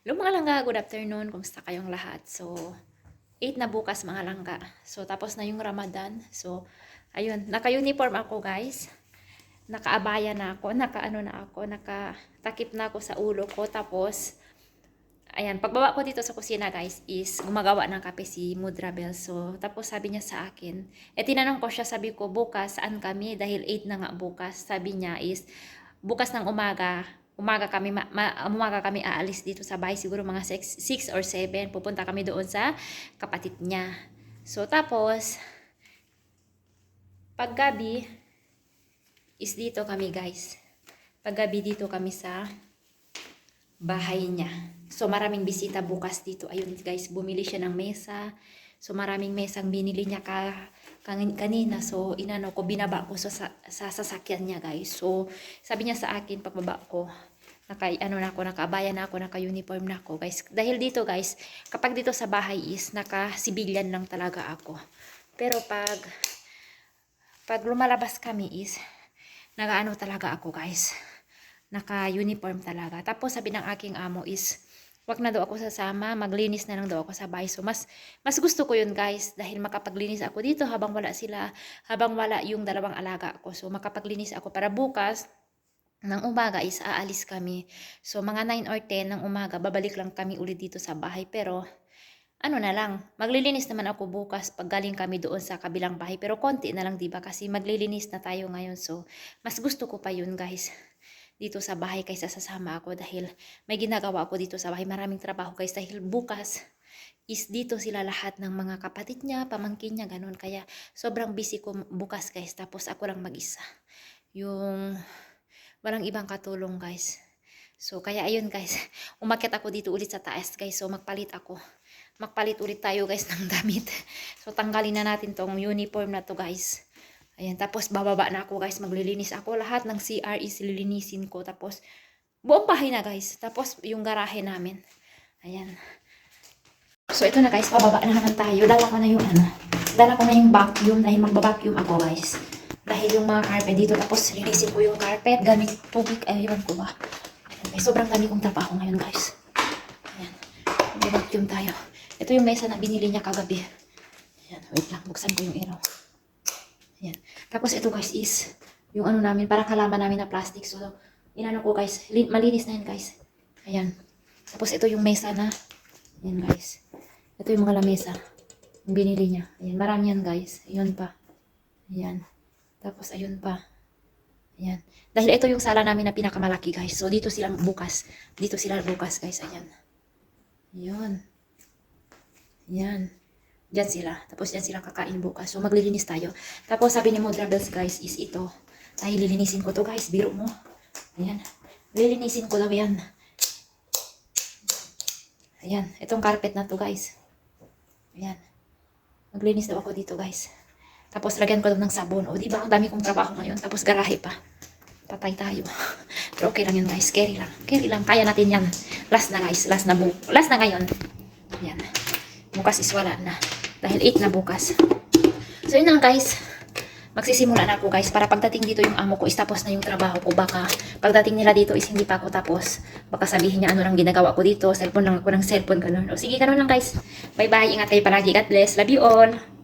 Hello mga langga, good afternoon. Kumusta kayong lahat? So, 8 na bukas mga langga. So, tapos na yung Ramadan. So, ayun, naka-uniform ako guys. Nakaabaya na ako, naka-ano na ako, nakatakip na ako sa ulo ko. Tapos, ayan, pagbaba ko dito sa kusina guys is gumagawa ng kape si Mudrabel. So, tapos sabi niya sa akin, eh tinanong ko siya, sabi ko, bukas saan kami? Dahil 8 na nga bukas. Sabi niya is, bukas ng umaga, umaga kami ma, ma- umaga kami aalis dito sa bahay siguro mga 6 or 7 pupunta kami doon sa kapatid niya. So tapos paggabi is dito kami guys. Paggabi dito kami sa bahay niya. So maraming bisita bukas dito. Ayun guys bumili siya ng mesa so maraming mesang binili niya ka kan- kanina. So inano ko binaba ko sa, sa, sa sasakyan niya guys. So sabi niya sa akin pagbaba ko naka ano na ako nakaabaya na ako naka-uniform na ako guys. Dahil dito guys kapag dito sa bahay is naka civilian lang talaga ako. Pero pag pag lumalabas kami is nagaano talaga ako guys. Naka-uniform talaga. Tapos sabi ng aking amo is wag na daw ako sasama maglinis na lang daw ako sa bahay so mas mas gusto ko yun guys dahil makapaglinis ako dito habang wala sila habang wala yung dalawang alaga ko so makapaglinis ako para bukas ng umaga is aalis kami. So, mga 9 or 10 ng umaga, babalik lang kami ulit dito sa bahay. Pero, ano na lang, maglilinis naman ako bukas pag galing kami doon sa kabilang bahay. Pero konti na lang, di ba? Kasi maglilinis na tayo ngayon. So, mas gusto ko pa yun, guys. Dito sa bahay kaysa sasama ako dahil may ginagawa ako dito sa bahay. Maraming trabaho, guys. Dahil bukas is dito sila lahat ng mga kapatid niya, pamangkin niya, ganun. Kaya, sobrang busy ko bukas, guys. Tapos, ako lang mag-isa. Yung walang ibang katulong guys. So kaya ayun guys, umakyat ako dito ulit sa taas guys. So magpalit ako. Magpalit ulit tayo guys ng damit. So tanggalin na natin tong uniform na to guys. Ayan, tapos bababa na ako guys, maglilinis ako. Lahat ng CR is lilinisin ko. Tapos buong bahay na guys. Tapos yung garahe namin. Ayan. So ito na guys, pababa na naman tayo. Dala ko na yung ano, dala ko na yung vacuum dahil magba-vacuum ako guys. Dahil yung mga carpet dito, tapos linisin ko yung carpet gamit tubig, ayun ko ba. Ayan, sobrang dami kong trabaho ngayon guys. Ayan, mag-vacuum tayo. Ito yung mesa na binili niya kagabi. Ayan, wait lang, buksan ko yung ilaw. Ayan. Tapos ito guys is, yung ano namin, parang halaman namin na plastic. So, inano ko guys, lin- malinis na yan guys. Ayan. Tapos ito yung mesa na, ayan guys. Ito yung mga lamesa. Yung binili niya. Ayan, marami yan guys. Ayan pa. Ayan. Tapos, ayun pa. Ayan. Dahil ito yung sala namin na pinakamalaki, guys. So, dito sila bukas. Dito sila bukas, guys. Ayan. Ayan. Ayan. Diyan sila. Tapos, diyan sila kakain bukas. So, maglilinis tayo. Tapos, sabi ni Bells, guys, is ito. Ay, lilinisin ko to, guys. Biro mo. Ayan. Lilinisin ko daw yan. Ayan. Itong carpet na to, guys. Ayan. Maglinis daw ako dito, guys. Tapos lagyan ko lang ng sabon. O, di ba? Ang dami kong trabaho ngayon. Tapos garahe pa. Patay tayo. Pero okay lang yun, guys. Carry lang. Carry lang. Kaya natin yan. Last na, guys. Last na bu Last na ngayon. Yan. Bukas is wala na. Dahil 8 na bukas. So, yun lang, guys. Magsisimula na ako, guys. Para pagdating dito yung amo ko is tapos na yung trabaho ko. Baka pagdating nila dito is hindi pa ako tapos. Baka sabihin niya ano lang ginagawa ko dito. Cellphone lang ako ng cellphone. Ganun. O, sige, ganun lang, guys. Bye-bye. Ingat kayo palagi. God bless. Love you all.